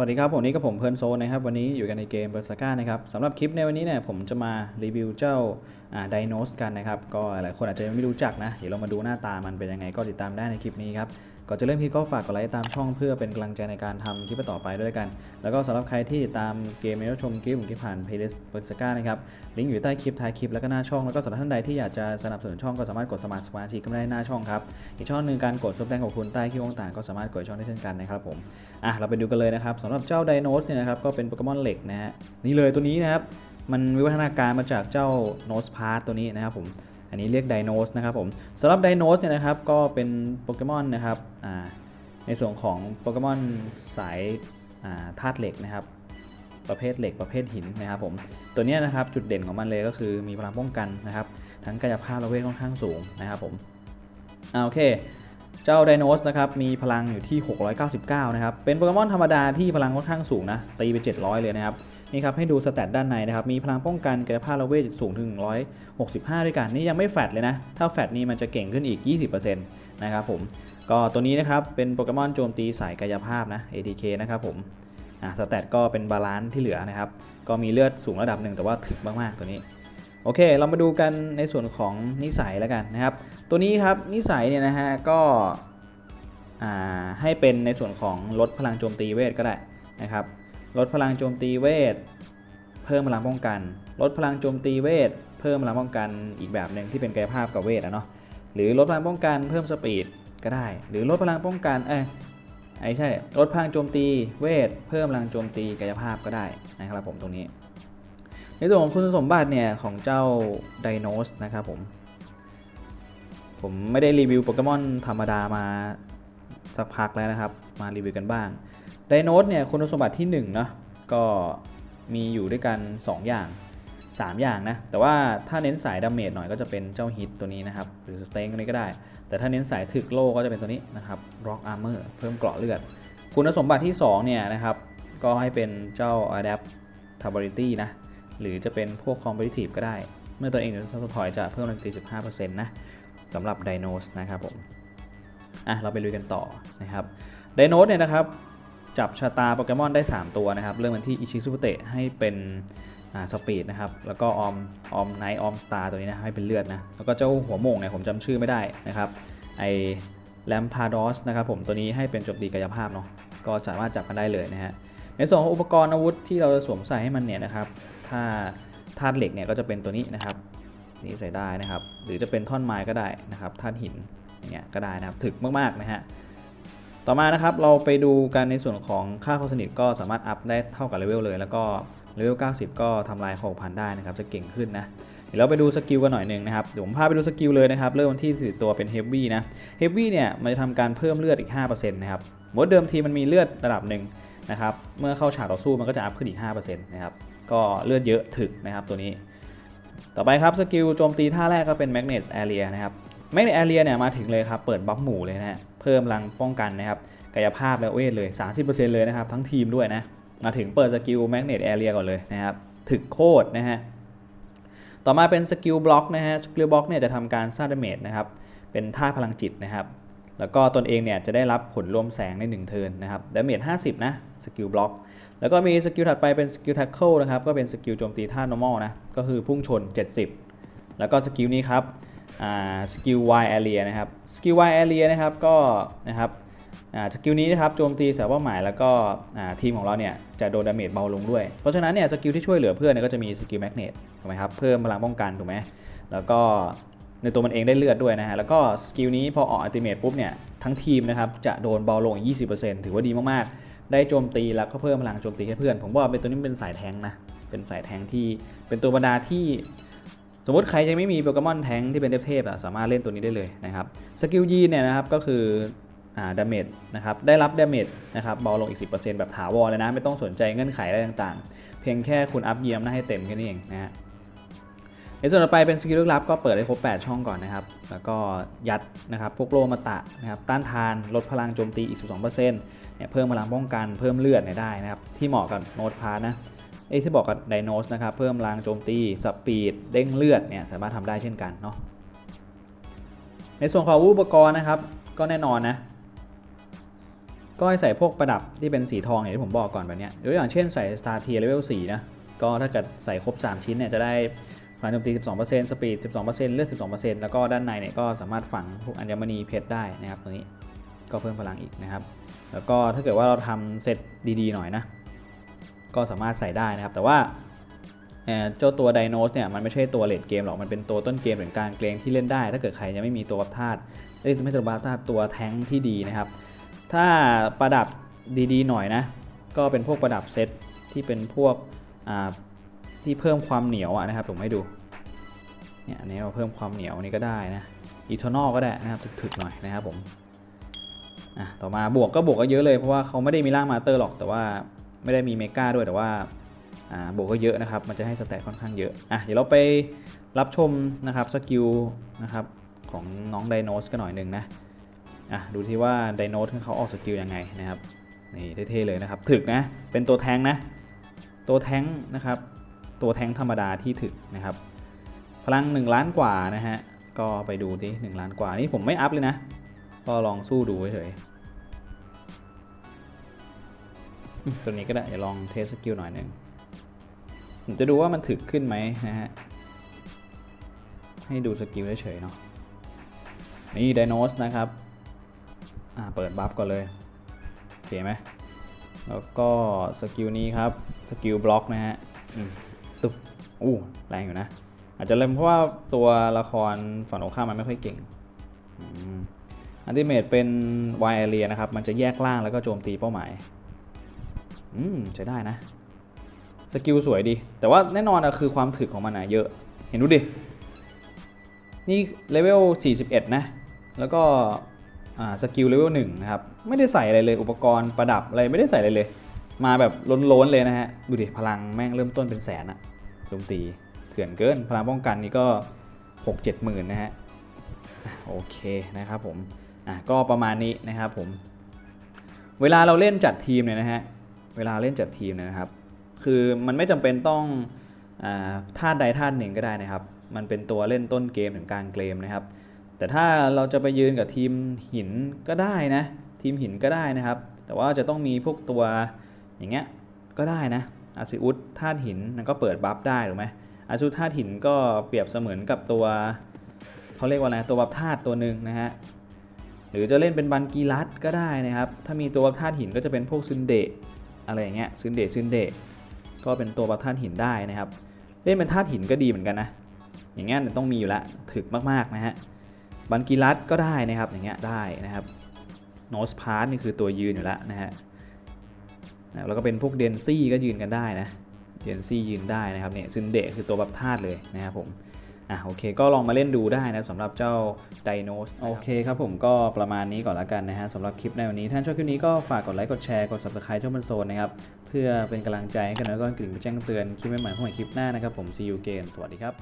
วัสดีครับผมนี่ก็ผมเพลิร์นโซนนะครับวันนี้อยู่กันในเกมเบอร์ซาก้านะครับสำหรับคลิปในวันนี้เนี่ยผมจะมารีวิวเจ้าไดโนสกันนะครับก็หลายคนอาจจะยังไม่รู้จักนะ เดี๋ยวเรามาดูหน้าตามันเป็นยังไงก็ติดตามได้ในคลิปนี้ครับ ก่อนจะเริ่มคลิปก็ฝากกดไลค์ตามช่องเพื่อเป็นกำลังใจในการทำคลิปต่อไปด้วยกัน แล้วก็สำหรับใครที่ตามเกมไม่ได้ชมคลิปผมคลิปผ่านเพลย์ลิสต์เบอร์ซาก้านะครับลิงก์อยู่ใต้คลิปท้ายคลิปแล้วก็หน้าช่องแล้วก็สำหรับท่านใดที่อยากจะสนับสนุนช่องก็สามารถกดสมัครสมาชิกก็ได้หน้าช่องครับอีกช่องหนึ่งการกดซุปแดงของคุณใต้คลิปต่างๆก็สามารถกดช่องได้เช่นกันนะครับผมอะเราไปดูกันเลยนะครับสำหรับเจ้าไดโนสเนี่ยนะครับก็เป็นโปเกมอนเหล็กนะฮะนี่เลยตัวนี้นะครับมันวิวัฒนาการมาจากเจ้าโนสพาร์ตตัวนี้นะครับผม อันนี้เรียกไดโนสนะครับผมสำหรับไดโนสเนี่ยนะครับก็เป็นโปเกมอนนะครับในส่วนของโปเกมอนสายธาตุเหล็กนะครับประเภทเหล็กประเภทหินนะครับผมตัวนี้นะครับจุดเด่นของมันเลยก็คือมีพลังป้องกันนะครับทั้งกายภาพและเวทค่อนข้างสูงนะครับผมอโอเคเจ้าไดโนสนะครับมีพลังอยู่ที่ 699 นะครับ เป็นโปเกมอนธรรมดาที่พลังค่อนข้างสูงนะ ตีไป 700 เลยนะครับ นี่ครับให้ดูสแตทด้านในนะครับ มีพลังป้องกันกายภาพและเวทสูงถึง 165 ด้วยกัน นี่ยังไม่แฟดเลยนะ ถ้าแฟดนี่มันจะเก่งขึ้นอีก 20%นะครับผม ก็ตัวนี้นะครับ เป็นโปเกมอนโจมตีสายกายภาพนะ ATK นะครับผมอะสแตทก็เป็นบาลานซ์ที่เหลือนะครับ ก็มีเลือดสูงระดับหนึ่งแต่ว่าถึกมากๆตัวนี้โอเค เรามาดูกันในส่วนของนิสัยแล้วกันนะครับ ตัวนี้ครับนิสัยเนี่ยนะฮะก็อ่าให้เป็นในส่วนของลดพลังโจมตีเวทก็ได้นะครับ ลดพลังโจมตีเวท เพิ่มพลังป้องกัน ลดพลังโจมตีเวท เพิ่มพลังป้องกันอีกแบบหนึ่งที่เป็นกายภาพกับเวทอะเนาะ หรือลดพลังป้องกันเพิ่มสปีดก็ได้ หรือลดพลังป้องกัน เอ้ยไอ้ใช่ ลดพลังโจมตีเวท เพิ่มพลังโจมตีกายภาพก็ได้นะครับผมตรงนี้ ในส่วนของคุณสมบัติเนี่ยของเจ้าไดโนสนะครับผม ผมไม่ได้รีวิวโปเกมอนธรรมดามาสักพักแล้วนะครับ มารีวิวกันบ้าง ไดโนสเนี่ยคุณสมบัติที่1เนาะก็มีอยู่ด้วยกัน 2 อย่าง 3 อย่างนะ แต่ว่าถ้าเน้นสายดาเมจหน่อยก็จะเป็นเจ้าฮิตตัวนี้นะครับ หรือสเต็งตัวนี้ก็ได้ แต่ถ้าเน้นสายถึกโลก็จะเป็นตัวนี้นะครับ Rock Armor เพิ่มเกราะเลือด คุณสมบัติที่ 2 เนี่ยนะครับ ก็ให้เป็นเจ้า Adaptability นะ หรือจะเป็นพวก Competitive ก็ได้ เมื่อตัวเองหรือซัพพอร์ตจะเพิ่มดนตรี15%นะสำหรับ d i n o s นะครับผมอะเราไปลุยกันต่อนะครับ d i n o s เนี่ยนะครับ จับชะตาโปเกมอนได้ 3 ตัวนะครับ เริ่มกันที่อิชิซุเตะให้เป็นสปีดนะครับ แล้วก็ออมออมไนออมสตาร์ตัวนี้นะให้เป็นเลือดนะ แล้วก็เจ้าหัวโมงเนี่ยผมจำชื่อไม่ได้นะครับ ไอแลมพาดอสนะครับผมตัวนี้ให้เป็นจมตีกายภาพเนาะ ก็สามารถจับกันได้เลยนะฮะ ในส่วนของอุปกรณ์อาวุธที่เราจะสวมใส่ให้มันเนี่ยนะครับ ถ้าธาตุเหล็กเนี่ยก็จะเป็นตัวนี้นะครับ นี่ใส่ได้นะครับ หรือจะเป็นท่อนไม้ก็ได้นะครับ ธาตุหินอย่างเงี้ยก็ได้นะครับ ถึกมากๆนะฮะ ต่อมานะครับเราไปดูกันในส่วนของค่าความสนิทก็สามารถอัพได้เท่ากับเลเวลเลย แล้วก็เลเวล 90 ก็ทำลายของพันได้นะครับจะเก่งขึ้นนะเดี๋ยวเราไปดูสกิลกันหน่อยหนึ่งนะครับเดี๋ยวผมพาไปดูสกิลเลยนะครับ เริ่มที่สี่ตัวเป็นเฮฟวี่นะเฮฟวี่เนี่ยมันจะทำการเพิ่มเลือดอีก 5%นะครับหมดเดิมทีมันมีเลือดระดับหนึ่งนะครับเมื่อเข้าฉากต่อสู้มันก็จะอัพขึ้นอีก 5%นะครับก็เลือดเยอะถึกนะครับตัวนี้ ต่อไปครับสกิลโจมตีท่าแรกก็เป็น Magnet Area นะครับ Magnet Area เนี่ยมาถึงเลยครับเปิดบัฟหมู่เลยนะฮะ เพิ่มพลังป้องกันนะครับกายภาพและเวทเลย 30%เลยนะครับ ทั้งทีมด้วยนะ มาถึงเปิดสกิล Magnet Area ก่อนเลยนะครับ ถึกโคตรนะฮะ ต่อมาเป็นสกิลบล็อกนะฮะ สกิลบล็อกเนี่ยจะทำการสร้างดาเมจนะครับ เป็นท่าพลังจิตนะครับ แล้วก็ตนเองเนี่ยจะได้รับผลรวมแสงใน 1 เทิร์นนะครับดาเมจ50 นะ สกิลบล็อก แล้วก็มีสกิลถัดไปเป็นสกิล tackle นะครับ ก็เป็นสกิลโจมตีท่า normal นะ ก็คือพุ่งชน 70 แล้วก็สกิลนี้ครับ สกิล Y area นะครับสกิล Y area นะครับก็นะครับสกิลนี้นะครับโจมตีใส่เป้าหมายแล้วก็ทีมของเราเนี่ยจะโดนดาเมจเบาลงด้วย เพราะฉะนั้นเนี่ยสกิลที่ช่วยเหลือเพื่อนเนี่ยก็จะมีสกิลแมกเนตถูกไหมครับเพิ่มพลังป้องกันถูกไหมแล้วก็ในตัวมันเองได้เลือดด้วยนะฮะแล้วก็สกิลนี้พอออกอัลติเมทปุ๊บเนี่ยทั้งทีมนะครับจะโดนเบาลงอีก20%ถือว่าดีมากๆ ได้โจมตีแล้วก็เพิ่มพลังโจมตีให้เพื่อน ผมว่าเป็นตัวนี้เป็นสายแทงนะเป็นสายแทงที่เป็นตัวบรรดาที่ มมติใครจะไม่มีโปเกมอนแทงที่เป็นเทพๆอะสามารถเล่นตัวนี้ได้เลยนะครับสกิลยีเนี่ยนะครับก็คืออ่าดาเมจนะครับได้รับดาเมจนะครับเบาลงอีก 10%แบบถาวรเลยนะ ไม่ต้องสนใจเงื่อนไขอะไรต่างๆ เพียงแค่คุณอัพเยียมหน้าให้เต็มแค่นี้เองนะฮะในส่วนต่อไปเป็นสกิลลึกลับก็เปิดให้ครบ 8 ช่องก่อนนะครับ แล้วก็ยัดนะครับพวกโลมาตะนะครับต้านทานลดพลังโจมตีอีก 12%เนี่ยเพิ่มพลังป้องกันเพิ่มเลือดเนี่ยได้นะครับที่เหมาะกับโนดพาร์นะ เอยที่บอกกับไดโนสนะครับเพิ่มแรงโจมตีสปีดเด้งเลือดเนี่ยสามารถทำได้เช่นกันเนาะในส่วนของอุปกรณ์นะครับ ก็แน่นอนนะก็ให้ใส่พวกประดับที่เป็นสีทองอย่างที่ผมบอกก่อนแบบเนี้ยยกอย่างเช่นใส่ Star Tier Level 4นะก็ถ้าเกิดใส่ครบ 3 ชิ้นเนี่ยจะได้พลังโจมตี 12%สปีด 12%เลือด 12%แล้วก็ด้านในเนี่ยก็สามารถฝังพวกอัญมณีเพชรได้นะครับตัวนี้ก็เพิ่มพลังอีกนะครับ แล้วก็ถ้าเกิดว่าเราทำเซตดีๆหน่อยนะ ก็สามารถใส่ได้นะครับ แต่ว่าเจ้าตัวไดโนสเนี่ยมันไม่ใช่ตัวเลดเกมหรอก มันเป็นตัวต้นเกมเหรือนการเกรงที่เล่นได้ ถ้าเกิดใครยังไม่มีตัวบัฟธาตุเอ้ยไม่ตัวบัฟธาตุตัวแท้งที่ดีนะครับ ถ้าประดับดีๆหน่อยนะ ก็เป็นพวกประดับเซตที่เป็นพวกที่เพิ่มความเหนียวนะครับผมให้ดูเนี่ยอันนี้เราเพิ่มความเหนียวนี่ก็ได้นะอีทอนอลก็ได้นะครับถึกๆหน่อยนะครับผมอะต่อมาบวกก็บวกก็เยอะเลยเพราะว่าเขาไม่ได้มีร่างมาเตอร์หรอกแต่ว่า ไม่ได้มีเมกาด้วยแต่ว่าอ่าบก็เยอะนะครับ มันจะให้สแตทค่อนข้างเยอะ อะ เดี๋ยวเราไปรับชมนะครับสกิลนะครับของน้องไดโนสกันหน่อยหนึ่งนะ อะ ดูที่ว่าไดโนสเขาออกสกิลยังไงนะครับ นี่เท่ๆเลยนะครับ ถึกนะ เป็นตัวแทงนะ ตัวแทงนะครับ ตัวแทงธรรมดาที่ถึกนะครับ พลัง 1 ล้านกว่านะฮะ ก็ไปดูที่1ล้านกว่า นี่ผมไม่อัพเลยนะ ก็ลองสู้ดูเฉยๆ ตัวนี้ก็ได้เดี๋ยวลองเทสสกิลหน่อยหนึ่งผมจะดูว่ามันถึกขึ้นไหมนะฮะ ให้ดูสกิลเฉยๆเนาะ นี่ไดโนสนะครับ อ่า เปิดบัฟก่อนเลย โอเคไหม แล้วก็สกิลนี้ครับ สกิลบล็อกนะฮะตึ๊บอู้ แรงอยู่นะ อาจจะเล่นเพราะว่าตัวละครฝั่งตรงข้ามมันไม่ค่อยเก่งอันติเมตเป็นไวายเรียนะครับ มันจะแยกล่างแล้วก็โจมตีเป้าหมาย อืมใช้ได้นะ สกิลสวยดี แต่ว่าแน่นอนอะคือความถึกของมันอะเยอะ เห็นดูดิ นี่เลเวล 41 นะ แล้วก็อ่าสกิลเลเวล1นะครับ ไม่ได้ใส่อะไรเลยอุปกรณ์ประดับอะไรไม่ได้ใส่อะไรเลย มาแบบล้นๆเลยนะฮะ ดูดิ พลังแม่งเริ่มต้นเป็นแสนอะโจมตีเถื่อนเกิน พลังป้องกันนี่ก็ 6 7หมื่นนะฮะอะโอเคนะครับผม อะก็ประมาณนี้นะครับผม เวลาเราเล่นจัดทีมเนี่ยนะฮะ เวลาเล่นจัดทีมนะครับ คือมันไม่จำเป็นต้องอาธาใดธาหนึ่งก็ได้นะครับ มันเป็นตัวเล่นต้นเกมถึงกลางเกมนะครับ แต่ถ้าเราจะไปยืนกับทีมหินก็ได้นะ ทีมหินก็ได้นะครับ แต่ว่าจะต้องมีพวกตัวอย่างเงี้ยก็ได้นะอาซิอุสธาตุหินมันก็เปิดบัฟได้ถูกไหมอาซิอุสธาตุหินก็เปรียบเสมือนกับตัวเขาเรียกว่าอะไรตัวบัฟธาตุตัวหนึ่งนะฮะหรือจะเล่นเป็นบันกีรัตก็ได้นะครับ ถ้ามีตัวบัฟธาตุหินก็จะเป็นพวกซึนเดะ อะไรอย่างเงี้ยซึนเดะซึนเดะก็เป็นตัวบัฟธาตุหินได้นะครับ เล่นเป็นธาตุหินก็ดีเหมือนกันนะ อย่างเงี้ยต้องมีอยู่ล้วถึกมากๆนะฮะบันกีรัตก็ได้นะครับอย่างเงี้ยได้นะครับโนสพาร์นี่คือตัวยืนอยู่แล้วนะฮะแล้วก็เป็นพวกเดนซี่ก็ยืนกันได้นะเดนซี่ยืนได้นะครับเนี่ยซึนเดะคือตัวแบัฟธาตุเลยนะครับผม อะโอเคก็ลองมาเล่นดูได้นะสำหรับเจ้าไดโนสโอเคครับผมก็ประมาณนี้ก่อนละกันนะฮะสำหรับคลิปในวันนี้ท่านชอบคลิปนี้ก็ฝากกดไลค์กดแชร์กด subscribe ช่องบันโซนนะครับเพื่อเป็นกำลังใจให้กันแล้วก็กลิ่งแจ้งเตือนคลิปใหม่ๆของใหม่คลิปหน้านะครับผม see you again สวัสดีครับ